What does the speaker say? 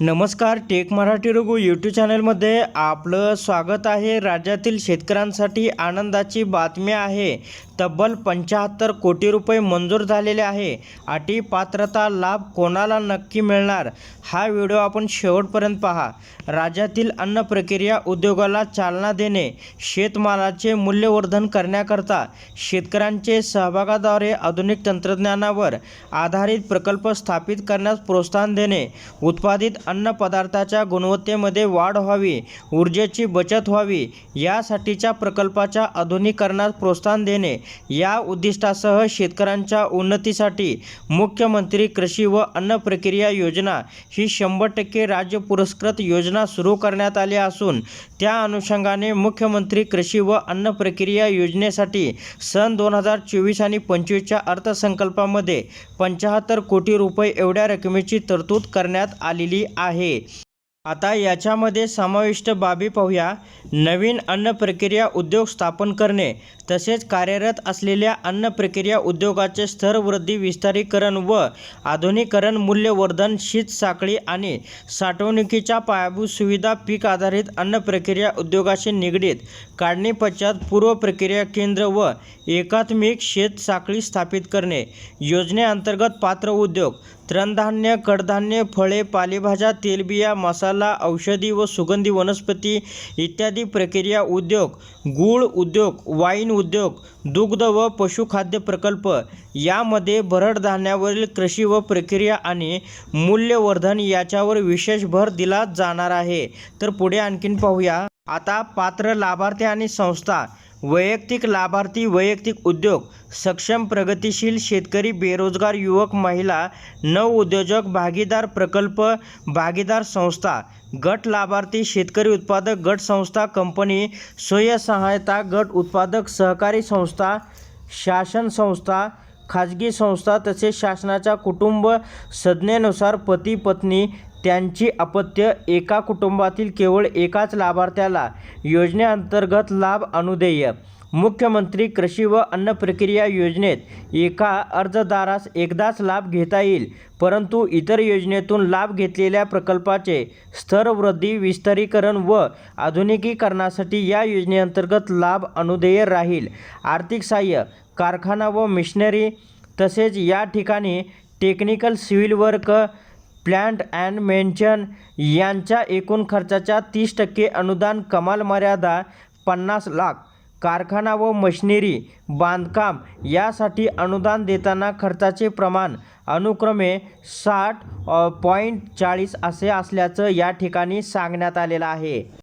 नमस्कार take Marathi Raghu YouTube चॅनलमध्ये आपलं स्वागत आहे. राज्यातील शेतकऱ्यांसाठी आनंदाची बातमी आहे. तब्बल पंच्याहत्तर कोटी रुपये मंजूर झालेले आहे. अटी पात्रता लाभ कोणाला नक्की मिळणार? हा व्हिडिओ आपण शेवटपर्यंत पहा. राज्यातील अन्न प्रक्रिया उद्योगाला चालना देणे शेतमालाचे मूल्यवर्धन करण्याकरता शेतकऱ्यांचे सहभागाद्वारे आधुनिक तंत्रज्ञानावर आधारित प्रकल्प स्थापित करण्यास प्रोत्साहन देणे उत्पादित अन्नपदार्थाच्या गुणवत्तेमध्ये वाढ व्हावी ऊर्जेची बचत व्हावी यासाठीच्या प्रकल्पाच्या आधुनिकीकरणास प्रोत्साहन देणे या उद्दिष्टासह शेतकऱ्यांच्या उन्नतीसाठी मुख्यमंत्री कृषी व अन्न प्रक्रिया योजना ही शंभर टक्के राज्य पुरस्कृत योजना सुरू करण्यात आली असून त्या अनुषंगाने मुख्यमंत्री कृषी व अन्न प्रक्रिया योजनेसाठी सन दोन हजार चोवीस आणि पंचवीसच्या अर्थसंकल्पामध्ये पंचाहत्तर कोटी रुपये एवढ्या रकमेची तरतूद करण्यात आलेली आहे. आता याच्यामध्ये समाविष्ट बाबी पाहूया. नवीन अन्न प्रक्रिया उद्योग स्थापन करणे तसेच कार्यरत असलेल्या अन्न प्रक्रिया उद्योगाचे स्तरवृद्धी विस्तारीकरण व आधुनिकीकरण मूल्यवर्धन शीत साखळी आणि साठवणुकीच्या पायाभूत सुविधा पीक आधारित अन्न प्रक्रिया उद्योगाशी निगडीत काढणी पश्चात पूर्व प्रक्रिया केंद्र व एकात्मिक शेत साखळी स्थापित करणे. योजनेअंतर्गत पात्र उद्योग तृणधान्य कडधान्य फळे पालेभाज्या तेलबिया मसाला औषधी व सुगंधी वनस्पती इत्यादी प्रक्रिया उद्योग गूळ उद्योग वाईन उद्योग दुग्ध व पशुखाद्य प्रकल्प यामध्ये भरड धान्यावरील कृषी व प्रक्रिया आणि मूल्यवर्धन याच्यावर विशेष भर दिला जाणार आहे. तर पुढे आणखीन पाहूया. आता पात्र लाभार्थी आणि संस्था वैयक्तिक लाभार्थी वैयक्तिक उद्योग सक्षम प्रगतिशील शेतकरी बेरोजगार युवक महिला नवउद्योजक भागीदार प्रकल्प भागीदार संस्था गट लाभार्थी शेतकरी उत्पादक गट संस्था कंपनी स्वयंसहायता गट उत्पादक सहकारी संस्था शासन संस्था खाजगी संस्था तसेच शासनाच्या कुटुंब संज्ञेनुसार पती पत्नी त्यांची अपत्य एका कुटुंबातील केवळ एकाच लाभार्थ्याला योजनेअंतर्गत लाभ अनुदेय. मुख्यमंत्री कृषी व अन्न प्रक्रिया योजनेत एका अर्जदारास एकदाच लाभ घेता येईल परंतु इतर योजनेतून लाभ घेतलेल्या प्रकल्पाचे स्तरवृद्धी विस्तारीकरण व आधुनिकीकरणासाठी या योजनेअंतर्गत लाभ अनुदेय राहील. आर्थिक सहाय्य कारखाना व मिशनरी तसेच या ठिकाणी technical civil work plant and mention यांच्या एकूण खर्चाच्या तीस टक्के अनुदान कमाल मर्यादा पन्नास लाख. कारखाना व मशिनरी बांधकाम यासाठी अनुदान देताना खर्चाचे प्रमाण अनुक्रमे साठ पॉईंट चाळीस असे असल्याचं या ठिकाणी सांगण्यात आलेलं आहे.